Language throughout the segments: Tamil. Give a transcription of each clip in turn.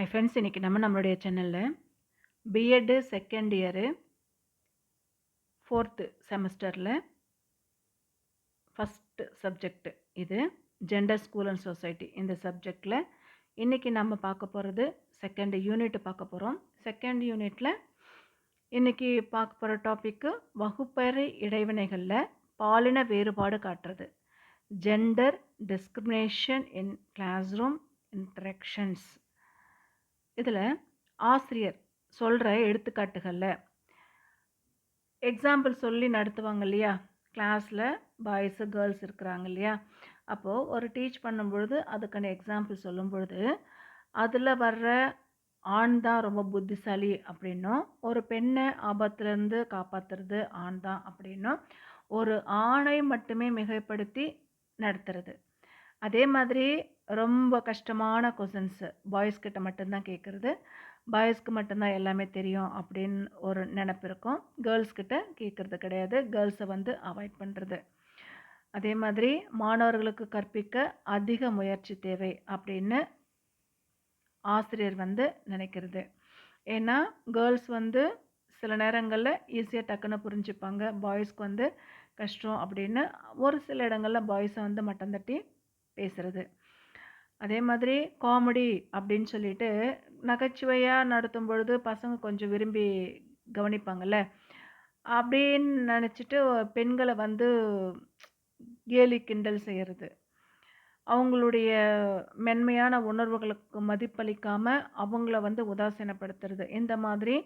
ஐ ஃப்ரெண்ட்ஸ் இன்றைக்கி நம்ம நம்மளுடைய சேனலில் B Ed second year fourth செமஸ்டரில் ஃபஸ்ட்டு சப்ஜெக்ட் இது ஜெண்டர் ஸ்கூல் அண்ட் சொசைட்டி இந்த சப்ஜெக்டில் இன்றைக்கி நம்ம பார்க்க போகிறது செகண்ட் யூனிட் பார்க்க போகிறோம் செகண்ட் யூனிட்டில் இன்றைக்கி பார்க்க போகிற டாப்பிக்கு வகுப்பறை இடைவினைகளில் பாலின வேறுபாடு காட்டுறது. Gender discrimination in classroom interactions இதில் ஆசிரியர் சொல்கிற எடுத்துக்காட்டுகளில். எக்ஸாம்பிள் சொல்லி நடத்துவாங்க இல்லையா? கிளாஸில் பாய்ஸு கேர்ள்ஸ் இருக்கிறாங்க இல்லையா? அப்போது ஒரு டீச் பண்ணும்பொழுது அதுக்கான எக்ஸாம்பிள் சொல்லும் பொழுது அதில் வர்ற ஆண் தான் ரொம்ப புத்திசாலி அப்படின்னும் ஒரு பெண்ணை ஆபத்துலேருந்து காப்பாற்றுறது ஆண் தான் அப்படின்னும் ஒரு ஆணை மட்டுமே மிகைப்படுத்தி நடத்துறது. அதே மாதிரி ரொம்ப கஷ்டமான கொஷின்ஸு பாய்ஸ்கிட்ட மட்டும்தான் கேட்குறது பாய்ஸ்க்கு மட்டும்தான் எல்லாமே தெரியும் அப்படின்னு ஒரு நினப்பு இருக்கும். கேர்ள்ஸ்கிட்ட கேட்குறது கிடையாது. கேர்ள்ஸை வந்து அவாய்ட் பண்ணுறது அதே மாதிரி மாணவர்களுக்கு கற்பிக்க அதிக முயற்சி தேவை அப்படின்னு ஆசிரியர் வந்து நினைக்கிறது. ஏன்னா கேர்ள்ஸ் வந்து சில நேரங்களில் ஈஸியாக டக்குன்னு புரிஞ்சுப்பாங்க. பாய்ஸ்க்கு வந்து கஷ்டம் அப்படின்னு ஒரு சில இடங்களில் பாய்ஸை வந்து மட்டம் தட்டி பேசுகிறது அதே மாதிரி காமெடி அப்படின்னு சொல்லிட்டு நகைச்சுவையாக நடத்தும் பொழுது பசங்க கொஞ்சம் விரும்பி கவனிப்பாங்கள்ல அப்படின்னு நினச்சிட்டு பெண்களை வந்து கேலி கிண்டல் செய்கிறது அவங்களுடைய மென்மையான உணர்வுகளுக்கு மதிப்பளிக்காமல் அவங்கள வந்து உதாசீனப்படுத்துறது. இந்த மாதிரி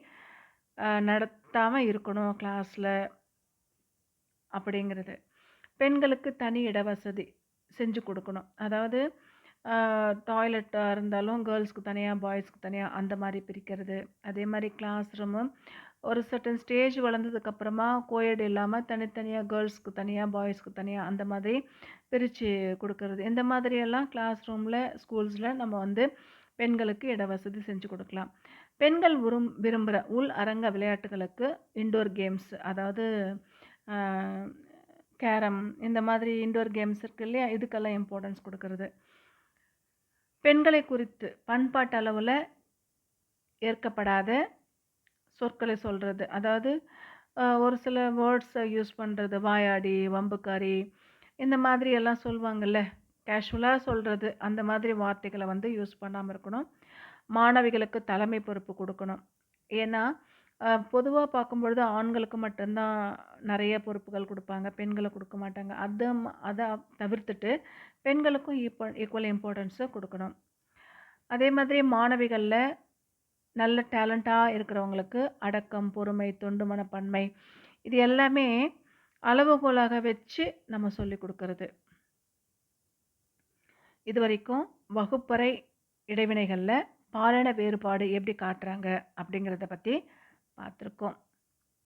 நடத்தாமல் இருக்கணும் கிளாஸில் அப்படிங்கிறது. பெண்களுக்கு தனி இடவசதி. செஞ்சு கொடுக்கணும். அதாவது டாய்லெட்டாக இருந்தாலும் கேர்ள்ஸ்க்கு தனியாக பாய்ஸ்க்கு தனியாக அந்த மாதிரி பிரிக்கிறது. அதே மாதிரி கிளாஸ் ரூமு ஒரு சர்டன் ஸ்டேஜ் வளர்ந்ததுக்கப்புறமா கோயட் இல்லாமல் தனித்தனியாக கேர்ள்ஸ்க்கு தனியாக பாய்ஸ்க்கு தனியாக அந்த மாதிரி பிரித்து கொடுக்கறது. இந்த மாதிரியெல்லாம் கிளாஸ் ரூமில் ஸ்கூல்ஸில் நம்ம வந்து பெண்களுக்கு இடவசதி செஞ்சு கொடுக்கலாம். பெண்கள் விரும் விரும்புகிற உள் அரங்க விளையாட்டுகளுக்கு இன்டோர் கேம்ஸ் அதாவது கேரம் இந்த மாதிரி இண்டோர் கேம்ஸ் இருக்குது இல்லையா? இதுக்கெல்லாம் இம்பார்ட்டன்ஸ் கொடுக்கறது. பெண்களை குறித்து பண்பாட்டு அளவில் ஏற்கப்படாத சொற்களை சொல்கிறது அதாவது ஒரு சில வேர்ட்ஸை யூஸ் பண்ணுறது வாயாடி வம்புக்காரி இந்த மாதிரி எல்லாம் சொல்லுவாங்கள்ல கேஷுவலாக சொல்கிறது அந்த மாதிரி வார்த்தைகளை வந்து யூஸ் பண்ணாமல் இருக்கணும். மாணவிகளுக்கு தலைமை பொறுப்பு கொடுக்கணும். ஏன்னா பொதுவாக பார்க்கும்பொழுது ஆண்களுக்கு மட்டும்தான் நிறைய பொறுப்புகள் கொடுப்பாங்க. பெண்களை கொடுக்க மாட்டாங்க. அதை அதை தவிர்த்துட்டு பெண்களுக்கும் ஈக்குவல் ஈக்குவல் இம்பார்ட்டன்ஸை கொடுக்கணும். அதே மாதிரி மாணவிகளில் நல்ல டேலண்ட்டாக இருக்கிறவங்களுக்கு அடக்கம் பொறுமை தொண்டு மனப்பன்மை இது எல்லாமே அளவுகோலாக வச்சு நம்ம சொல்லி கொடுக்கறது. இது வரைக்கும் வகுப்பறை இடைவினைகளில் பாலின வேறுபாடு எப்படி காட்டுறாங்க அப்படிங்கிறத பற்றி பார்த்துருக்கோம்